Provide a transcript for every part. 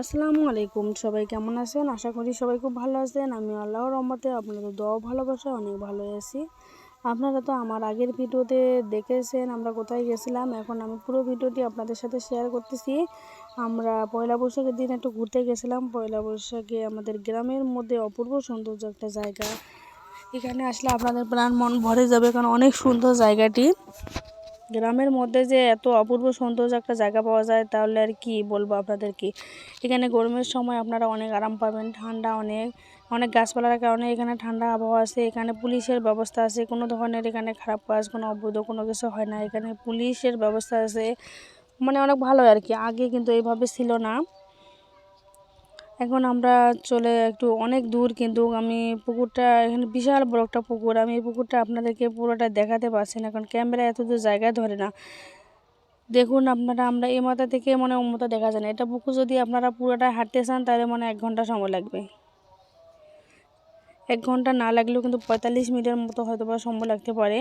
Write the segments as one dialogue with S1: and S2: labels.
S1: আসসালামু আলাইকুম। সবাই কেমন আছেন? আশা করি সবাই খুব ভালো আছেন। আমি আল্লাহর রহমতে আপনাদের দোয়া ভালোবাসা অনেক ভালো আছি। আপনারা তো আমার আগের ভিডিওতে দেখেছেন আমরা কোথায় গেছিলাম। এখন আমি পুরো ভিডিওটি আপনাদের সাথে শেয়ার করতেছি। আমরা পয়লা বৈশাখের দিন একটু ঘুরতে গেছিলাম। পয়লা বৈশাখে আমাদের গ্রামের মধ্যে অপূর্ব সৌন্দর্য একটা জায়গা। এখানে আসলে আপনাদের প্রাণ মন ভরে যাবে কারণ অনেক সুন্দর জায়গাটি। গ্রামের মধ্যে যে এত অপূর্ব সৌন্দর্য একটা জায়গা পাওয়া যায়, তাহলে আর কি বলব আপনাদেরকে? এখানে গরমের সময় আপনারা অনেক আরাম পাবেন, ঠান্ডা অনেক অনেক গাছপালার কারণে এখানে ঠান্ডা আবহাওয়া আছে, এখানে পুলিশের ব্যবস্থা আছে, কোনো ধরনের এখানে খারাপ কাজ, কোনো অবৈধ কোনো কিছু হয় না, এখানে পুলিশের ব্যবস্থা আছে মানে অনেক ভালো আর কি, আগে কিন্তু এইভাবে ছিল না। এখন আমরা চলে একটু অনেক দূর কিন্তু আমি পুকুরটা, এখানে বিশাল বড় একটা পুকুর। আমি এই পুকুরটা আপনাদেরকে পুরোটা দেখাতে পারছি না, কারণ ক্যামেরা এত দূর জায়গায় ধরে না। দেখুন আপনারা, আমরা এই মাথা থেকে মানে মাথা দেখা যায় না। এটা পুকুর যদি আপনারা পুরোটা হাঁটতে চান, তাহলে মানে এক ঘণ্টা সময় লাগবে। এক ঘণ্টা না লাগলেও কিন্তু পঁয়তাল্লিশ মিনিটের মতো হয়তো বা সময় লাগতে পারে।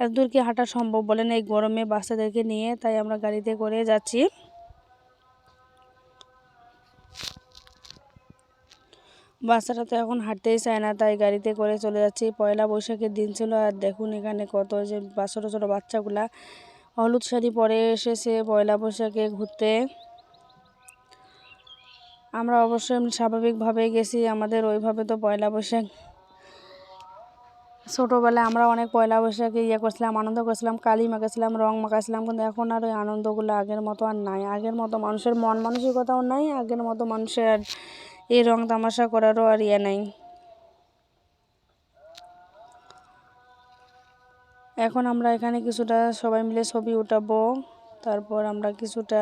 S1: এত দূর কি হাঁটা সম্ভব বলেন এই গরমে বাচ্চাদেরকে নিয়ে, তাই আমরা গাড়িতে করে যাচ্ছি। বাচ্চারা তো এখন হাঁটতেই চায় না, তাই গাড়িতে করে চলে যাচ্ছি। পয়লা বৈশাখের দিন ছিল আর দেখুন এখানে কত যে ছোটো ছোটো বাচ্চাগুলা। হলুদ শাড়ি পরে এসেছে পয়লা বৈশাখে ঘুরতে। আমরা অবশ্যই স্বাভাবিকভাবে গেছি, আমাদের ওইভাবে তো পয়লা বৈশাখ ছোটোবেলায় আমরা অনেক পয়লা বৈশাখে ইয়ে করছিলাম, আনন্দ করছিলাম, কালি মাখাছিলাম রং মাখাছিলাম কিন্তু এখন আর ওই আনন্দগুলো আগের মতো আর নাই। আগের মতো মানুষের মন মানসিকতাও নাই, আগের মতো মানুষের এই রং তামাশা করারও আর ইয়ে নাই। এখন আমরা এখানে কিছুটা সবাই মিলে ছবি উঠাবো, তারপর আমরা কিছুটা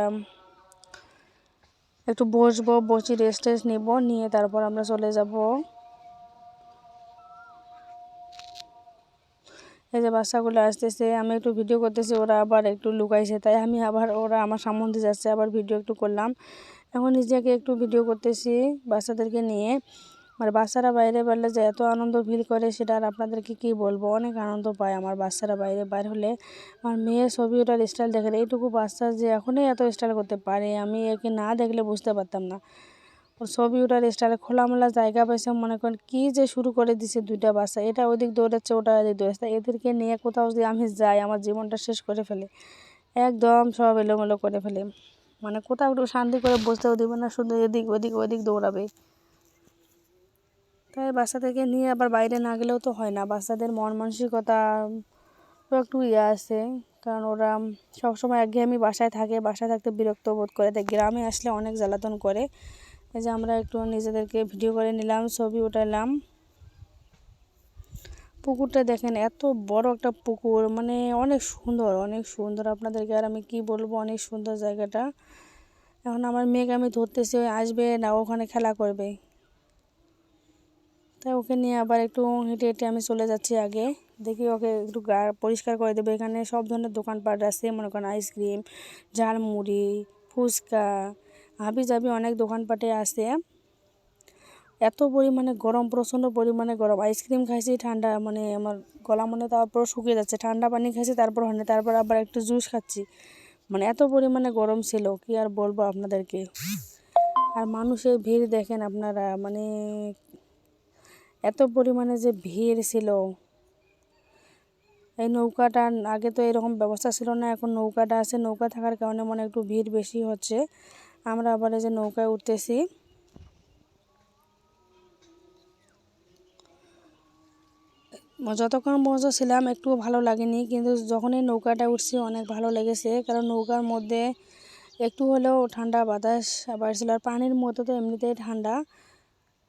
S1: একটু বসবো, বসে রেস্ট টেস্ট নিব, নিয়ে তারপর আমরা চলে যাব। এই যে বাচ্চাগুলো আসতেছে, আমি একটু ভিডিও করতেছি, ওরা আবার একটু লুকাইছে, তাই আমি আবার ওরা আমার সম্বন্ধে যাচ্ছে, আবার ভিডিও একটু করলাম। এখন নিজেকে একটু ভিডিও করতেছি বাচ্চাদেরকে নিয়ে। মানে বাচ্চারা বাইরে বেরলে যে এত আনন্দ ফিল করে সেটা আর আপনাদেরকে কী বলব? অনেক আনন্দ পায় আমার বাচ্চারা বাইরে বাইর হলে। আমার মেয়ের ছবি, ওটার স্টাইল দেখে এইটুকু বাচ্চা যে এখনই এত স্টাইল করতে পারে, আমি একে না দেখলে বুঝতে পারতাম না। ওর ছবি, ওটার স্টাইলে খোলামেলা জায়গা পাইছে, মনে করেন কী যে শুরু করে দিছে দুইটা বাচ্চা। এটা ওদিক দৌড়াচ্ছে, ওটা ওদিক দৌড়াচ্ছে। এদেরকে নিয়ে কোথাও যদি আমি যাই, আমার জীবনটা শেষ করে ফেলে। একদম সব এলোমেলো করে ফেলে। মানে কোথাও একটু শান্তি করে বসতেও দিবে না, শুধু এদিক ওদিক ওদিক দৌড়াবে। তাই বাচ্চা থেকে নিয়ে আবার বাইরে না গেলেও তো হয় না। বাচ্চাদের মন মানসিকতা একটু ইয়ে আছে, কারণ ওরা সবসময় একঘেয়েমি বাসায় থাকে, বাসায় থাকতে বিরক্ত বোধ করে। তাই গ্রামে আসলে অনেক জ্বালাতন করে। এই যে আমরা একটু নিজেদেরকে ভিডিও করে নিলাম, ছবি উঠালাম। পুকুরটা দেখেন, এত বড় একটা পুকুর মানে অনেক সুন্দর অনেক সুন্দর। আপনাদেরকে আর আমি কি বলব, অনেক সুন্দর জায়গাটা। এখন আমার মেয়েকে আমি ধরতেছি, ওই আসবে না, ওখানে খেলা করবে। তাই ওকে নিয়ে আবার একটু হেঁটে হেঁটে আমি চলে যাচ্ছি আগে। দেখি ওকে একটু গা পরিষ্কার করে দেবে। এখানে সব ধরনের দোকানপাট আছে, মনে করেন আইসক্রিম, ঝালমুড়ি, ফুচকা, হাবি জাবি অনেক দোকানপাটে আছে। এত পরিমাণে গরম, প্রচণ্ড পরিমাণে গরম। আইসক্রিম খাইছি, ঠান্ডা মানে আমার গলা মনে তারপর শুকিয়ে যাচ্ছে। ঠান্ডা পানি খাইছি, তারপর হয় তারপর আবার একটু জুস খাচ্ছি। মানে এত পরিমাণে গরম ছিল, কি আর বলব আপনাদেরকে? আর মানুষের ভিড় দেখেন আপনারা মানে এত পরিমাণে যে ভিড় ছিল। এই নৌকাটা আগে তো এরকম ব্যবস্থা ছিল না, এখন নৌকাটা আছে, নৌকা থাকার কারণে মানে একটু ভিড় বেশি হচ্ছে। আমরা আবার এই যে নৌকায় উঠতেছি। যতক্ষণ পর্যন্ত ছিলাম একটু ভালো লাগেনি, কিন্তু যখনই নৌকাটা উঠছি অনেক ভালো লেগেছে, কারণ নৌকার মধ্যে একটু হলেও ঠান্ডা বাতাস বাড়ছিল আর পানির মতো তো এমনিতেই ঠান্ডা।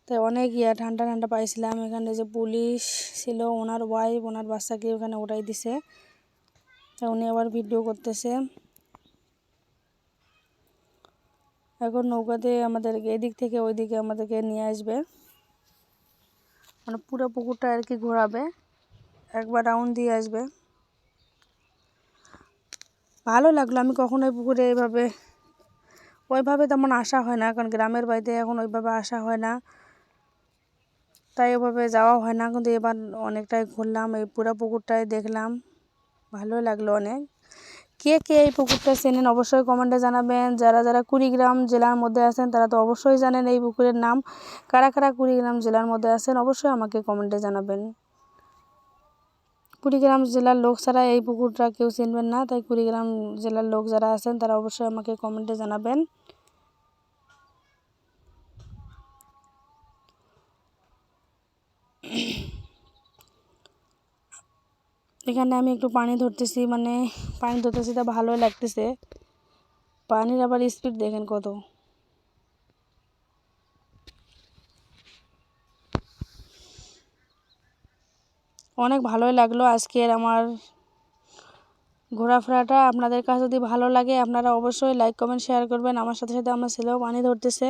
S1: তাই অনেক ইয়া, ঠান্ডা ঠান্ডা পাইছিলাম, এখানে যে পুলিশ ছিল, ওনার ওয়াইফ ওনার বাচ্চাকে ওখানে উঠাই দিছে। তা উনি আবার ভিডিও করতেছে। এখন নৌকাতে আমাদেরকে এদিক থেকে ওই দিকে আমাদেরকে নিয়ে আসবে। মানে পুরো পুকুরটা আর কি ঘোরাবে। একবার রাউন্ড দিয়ে আসবে। ভালো লাগল, আমি কখনো পুকুরে এইভাবে ওইভাবে তেমন আসা হয় না, কারণ গ্রামের বাড়িতে এখন ওইভাবে আসা হয় না। তাই ওভাবে যাওয়া হয় না, কিন্তু এবার অনেকটাই ঘুরলাম, এই পুরো পুকুরটাই দেখলাম। ভালো লাগল অনেক। কে কে এই পুকুরটা চেনেন অবশ্যই কমেন্টে জানাবেন। যারা যারা কুড়িগ্রাম জেলার মধ্যে আছেন, তারা তো অবশ্যই জানেন এই পুকুরের নাম। কারা কারা কুড়িগ্রাম জেলার মধ্যে আছেন অবশ্যই আমাকে কমেন্টে জানাবেন। কুড়িগ্রাম জেলার লোক ছাড়া এই পুকুরটা কেউ চিনবেন না, তাই কুড়িগ্রাম জেলার লোক যারা আছেন তারা অবশ্যই আমাকে কমেন্টে জানাবেন। এখানে আমি একটু পানি ধরতেছি মানে পানি ধরতেছি তা ভালোই লাগতেছে। পানির আবার স্পিড দেখেন কত। অনেক ভালোই লাগল আজকের আমার ঘোরাফেরাটা। আপনাদের কাছে যদি ভালো লাগে, আপনারা অবশ্যই লাইক কমেন্ট শেয়ার করবেন। আমার সাথে সাথে আমার ছেলেও পানি ধরতেছে।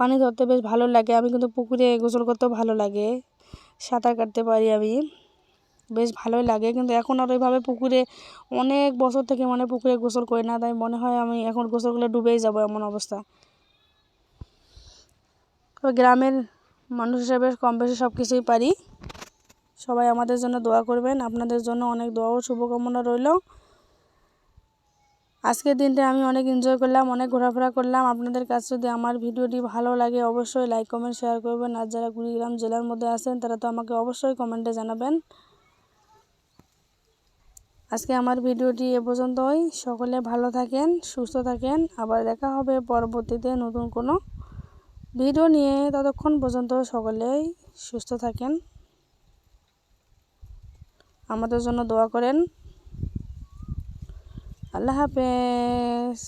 S1: পানি ধরতে বেশ ভালো লাগে। আমি কিন্তু পুকুরে গোসল করতেও ভালো লাগে। সাঁতার কাটতে পারি আমি। বেশ ভালোই লাগে। কিন্তু এখন আর ওইভাবে পুকুরে অনেক বছর থেকে মানে পুকুরে গোসল করি না, তাই মনে হয় আমি এখন গোসল করলে ডুবেই যাব এমন অবস্থা। গ্রামের মানুষ হিসেবে কম বেশি সব কিছুই পারি। সবাই আমাদের জন্য দোয়া করবেন। আপনাদের জন্য অনেক দোয়া ও শুভকামনা রইল। আজকের দিনটা আমি অনেক এনজয় করলাম, অনেক ঘোরাফেরা করলাম। আপনাদের কাছে যদি আমার ভিডিওটি ভালো লাগে অবশ্যই লাইক কমেন্ট শেয়ার করবেন। আর যারা কুড়িগ্রাম জেলার মধ্যে আছেন, তারা তো আমাকে অবশ্যই কমেন্টে জানাবেন। আজকে আমার ভিডিওটি এ পর্যন্তই। সকলে ভালো থাকেন, সুস্থ থাকেন। আবার দেখা হবে পরবর্তীতে নতুন কোনো ভিডিও নিয়ে। ততক্ষণ পর্যন্ত সকলেই সুস্থ থাকেন। আমাদের জন্য দোয়া করেন। আল্লাহ হাফেজ।